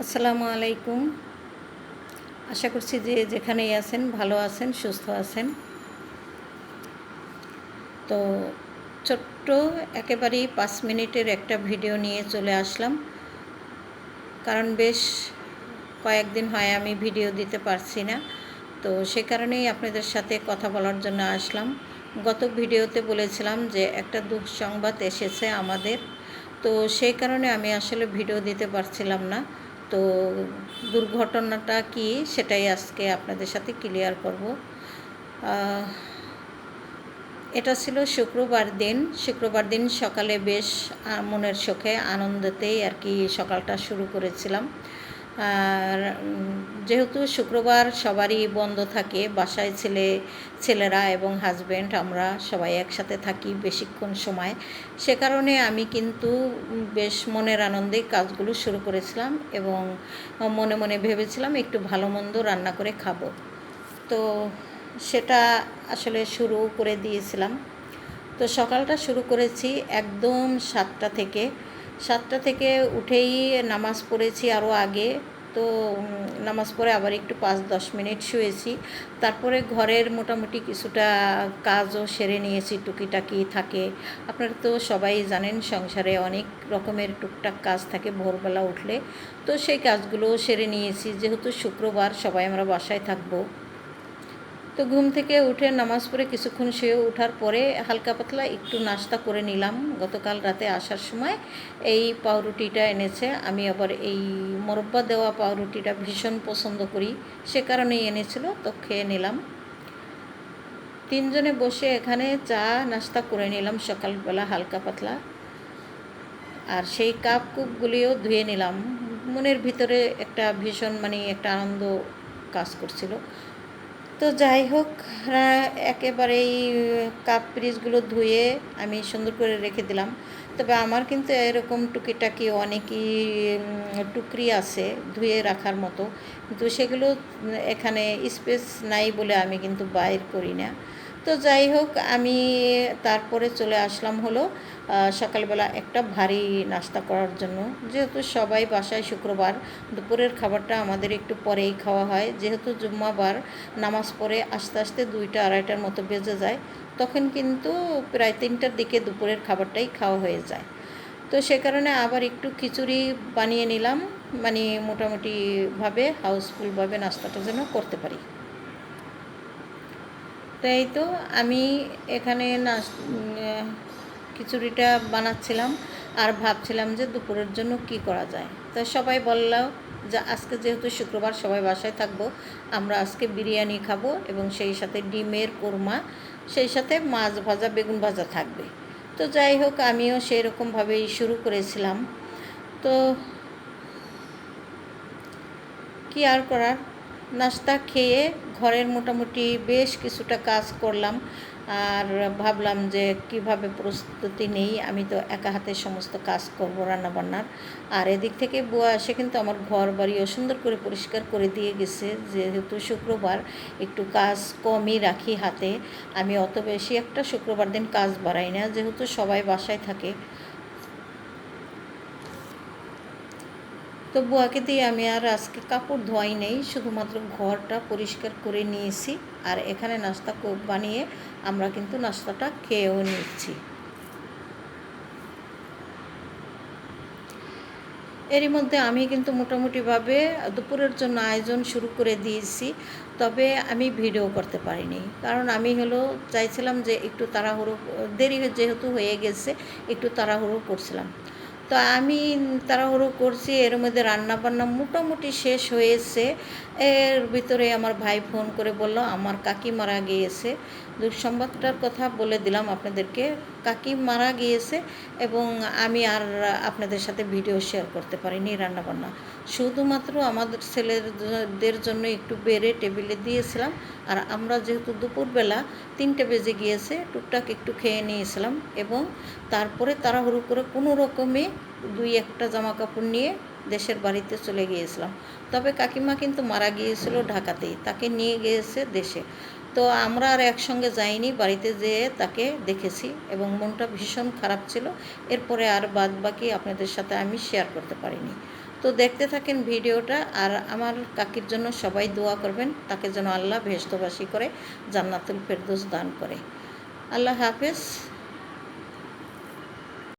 আসসালামু আলাইকুম। আশা করছি যে যেখানেই আছেন, ভালো আছেন, সুস্থ আছেন। তো ছোট্ট একেবারেই পাঁচ মিনিটের একটা ভিডিও নিয়ে চলে আসলাম। কারণ বেশ কয়েকদিন হয় আমি ভিডিও দিতে পারছি না। তো সে কারণেই আপনাদের সাথে কথা বলার জন্য আসলাম। গত ভিডিওতে বলেছিলাম যে একটা দুঃসংবাদ এসেছে আমাদের। তো সেই কারণে আমি আসলে ভিডিও দিতে পারছিলাম না। তো দুর্ঘটনাটা কি সেটাই আজকে আপনাদের সাথে ক্লিয়ার করব। এটা ছিল শুক্রবার দিন। শুক্রবার দিন সকালে বেশ মনের সুখে, আনন্দতেই আর কি সকালটা শুরু করেছিলাম। যেহেতু শুক্রবার সবারই বন্ধ থাকে, বাসায় ছেলে, ছেলেরা এবং হাজব্যান্ড আমরা সবাই একসাথে থাকি বেশিক্ষণ সময়। সে কারণে আমি কিন্তু বেশ মনের আনন্দে কাজগুলো শুরু করেছিলাম এবং মনে মনে ভেবেছিলাম একটু ভালো মন্দ রান্না করে খাব। তো সেটা আসলে শুরু করে দিয়েছিলাম। তো সকালটা শুরু করেছি একদম সাতটা থেকে। সাতটা থেকে উঠেই নামাজ পড়েছি আরও আগে। তো নামাজ পড়ে আবার একটু পাঁচ দশ মিনিট শুয়েছি। তারপরে ঘরের মোটামুটি কিছুটা কাজও সেরে নিয়েছি, টুকিটাকি থাকে। আপনারা তো সবাই জানেন, সংসারে অনেক রকমের টুকটাক কাজ থাকে ভোরবেলা উঠলে। তো সেই কাজগুলোও সেরে নিয়েছি। যেহেতু শুক্রবার সবাই আমরা বাসায় থাকব। তো ঘুম থেকে উঠে নামাজ পড়ে কিছুক্ষণ শুয়ে ওঠার পরে হালকা পাতলা একটু নাস্তা করে নিলাম। গতকাল রাতে আসার সময় এই পাউরুটিটা এনেছে। আমি আবার এই মোরব্বা দেওয়া পাউরুটিটা ভীষণ পছন্দ করি, সে কারণেই এনেছিল, তো খেয়ে নিলাম। তিনজনে বসে এখানে চা নাস্তা করে নিলাম সকালবেলা হালকা পাতলা। আর সেই কাপ কুপগুলিও ধুয়ে নিলাম। মনের ভিতরে একটা ভীষণ মানে একটা আনন্দ কাজ করছিল। তো যাই হোক একেবারেই কাপ পিরিচগুলো ধুয়ে আমি সুন্দর করে রেখে দিলাম। তবে আমার কিন্তু এরকম টুকিটাকি অনেকই টুকরি আছে ধুয়ে রাখার মতো। কিন্তু সেগুলো এখানে স্পেস নাই বলে আমি কিন্তু বাইর করি না। তো যাই হোক, আমি তারপরে চলে আসলাম হলো সকালবেলা একটা ভারী নাস্তা করার জন্য। যেহেতু সবাই বাসায় শুক্রবার, দুপুরের খাবারটা আমাদের একটু পরেই খাওয়া হয়। যেহেতু জুম্মাবার, নামাজ পড়ে আস্তে আস্তে দুইটা আড়াইটার মতো বেজে যায়, তখন কিন্তু প্রায় তিনটার দিকে দুপুরের খাবারটাই খাওয়া হয়ে যায়। তো সে কারণে আবার একটু খিচুড়ি বানিয়ে নিলাম। মানে মোটামুটিভাবে হাউসফুলভাবে নাস্তাটা যেন করতে পারি। তাই তো, আমি এখানে নাস খিচুড়িটা বানাচ্ছিলাম আর ভাবছিলাম যে দুপুরের জন্য কি করা যায়। তো সবাই বলল যে আজকে যেহেতু শুক্রবার সবাই বাসায় থাকব, আমরা আজকে বিরিয়ানি খাব এবং সেই সাথে ডিমের কোরমা, সেই সাথে মাছ ভাজা, বেগুন ভাজা থাকবে। তো যাই হোক, আমিও সেই রকমভাবেই শুরু করেছিলাম। তো কি আর করার? নাস্তা খেয়ে ঘরের মোটামুটি বেশ কিছুটা কাজ করলাম। আর ভাবলাম যে কীভাবে প্রস্তুতি নেই, আমি তো একা হাতে সমস্ত কাজ করব রান্নাবান্নার। আর এদিক থেকে বুয়া এসে কিন্তু আমার ঘর বাড়িও সুন্দর করে পরিষ্কার করে দিয়ে গেছে। যেহেতু শুক্রবার, একটু কাজ কমই রাখি হাতে। আমি অত বেশি একটা শুক্রবার দিন কাজ বাড়াই না, যেহেতু সবাই বাসায় থাকে। তো বুয়াকে দিয়ে আমি আর আজকে কাপড় ধোয়াই নেই, শুধুমাত্র ঘরটা পরিষ্কার করে নিয়েছি। আর এখানে নাস্তা বানিয়ে আমরা কিন্তু নাস্তাটা খেয়েও নিচ্ছি। এরই মধ্যে আমি কিন্তু মোটামুটিভাবে দুপুরের জন্য আয়োজন শুরু করে দিয়েছি, তবে আমি ভিডিও করতে পারিনি। কারণ আমি হলো চাইছিলাম যে একটু তাড়াহুড়ো, দেরি যেহেতু হয়ে গেছে, একটু তাড়াহুড়ো করছিলাম। তো আমি তাড়াহুড়ো করছি, এর মধ্যে রান্নাবান্না মোটামুটি শেষ হয়েছে। এর ভিতরে আমার ভাই ফোন করে বলল, আমার কাকি মারা গিয়েছে। দুঃসংবাদটার কথা বলে দিলাম আপনাদেরকে। কাকি মারা গিয়েছে এবং আমি আর আপনাদের সাথে ভিডিও শেয়ার করতে পারিনি রান্নাবান্না। শুধুমাত্র আমাদের ছেলেদের জন্য একটু বেড়ে টেবিলে দিয়েছিলাম, আর আমরা যেহেতু দুপুরবেলা তিনটে বেজে গিয়েছে, টুকটাক একটু খেয়ে নিয়েছিলাম এবং তারপরে তাড়াহুড়ো করে কোনো রকমে দুই একটা জামা কাপড় নিয়ে দেশের বাড়িতে চলে গিয়েছিলাম। তবে কাকিমা কিন্তু মারা গিয়েছিল ঢাকাতেই, তাকে নিয়ে গিয়েছে দেশে। তো আমরা আর একসঙ্গে যাইনি, বাড়িতে যেয়ে তাকে দেখেছি এবং মনটা ভীষণ খারাপ ছিল। এরপরে আর বাদ বাকি আপনাদের সাথে আমি শেয়ার করতে পারিনি। তো দেখতে থাকেন ভিডিওটা আর আমার কাকির জন্য সবাই দোয়া করবেন, তাকে যেন আল্লাহ ভেস্তবাসী করে, জান্নাতুল ফেরদোস দান করে। আল্লাহ হাফেজ।